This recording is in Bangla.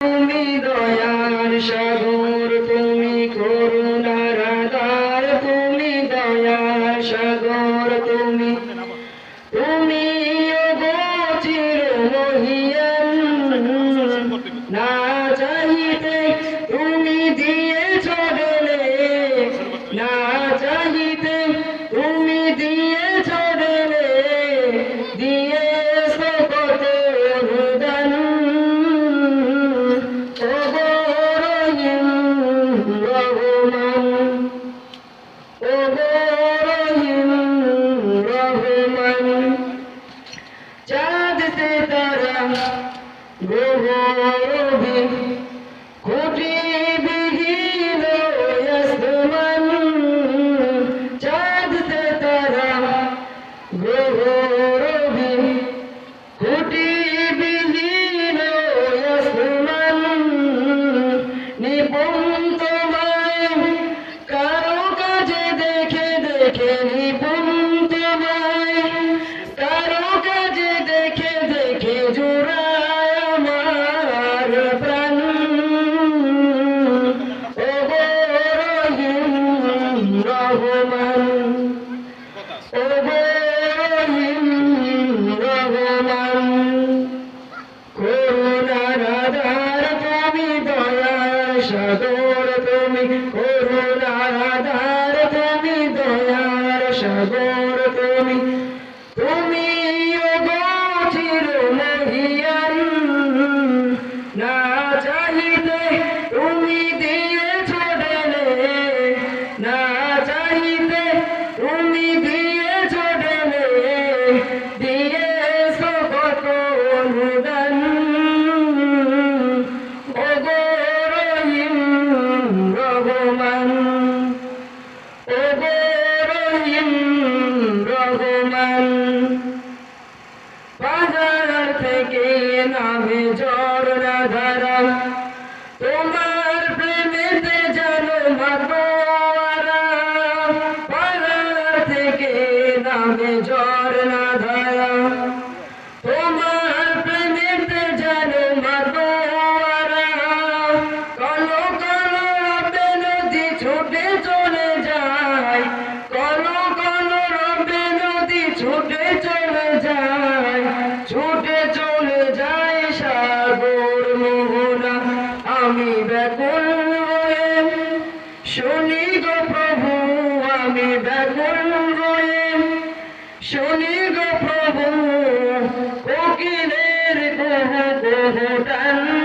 তুমি দয়ার সাগর चाँद से तरह वो দেখে নিপুণ তোমায় কারও কাজে দেখে দেখে জোড়ায় আমার প্রাণ। ও রহিম, রহমান ও রহিম, রহমান। করুণার আধার তুমি দয়ার সাগর। সাগর তুমি তুমি চির মহিয়ান না চাহিতে তুমি দিয়েছ ঢেলে না চাহিতে তুমি দিয়েছ ঢেলে দিয়েছ কত অনুদান রহমান ওগো থেকে নামে ঝর্ণা ধারা? তোমার প্রেমেতে জানো মাতোয়ারা বাজার থেকে নামে ঝর্ণা আমি ব্যাকুল হয়ে শুনি গো প্রভু, আমি ব্যাকুল হয়ে। শুনি গো প্রভু, কোকিলের কোহ কোহ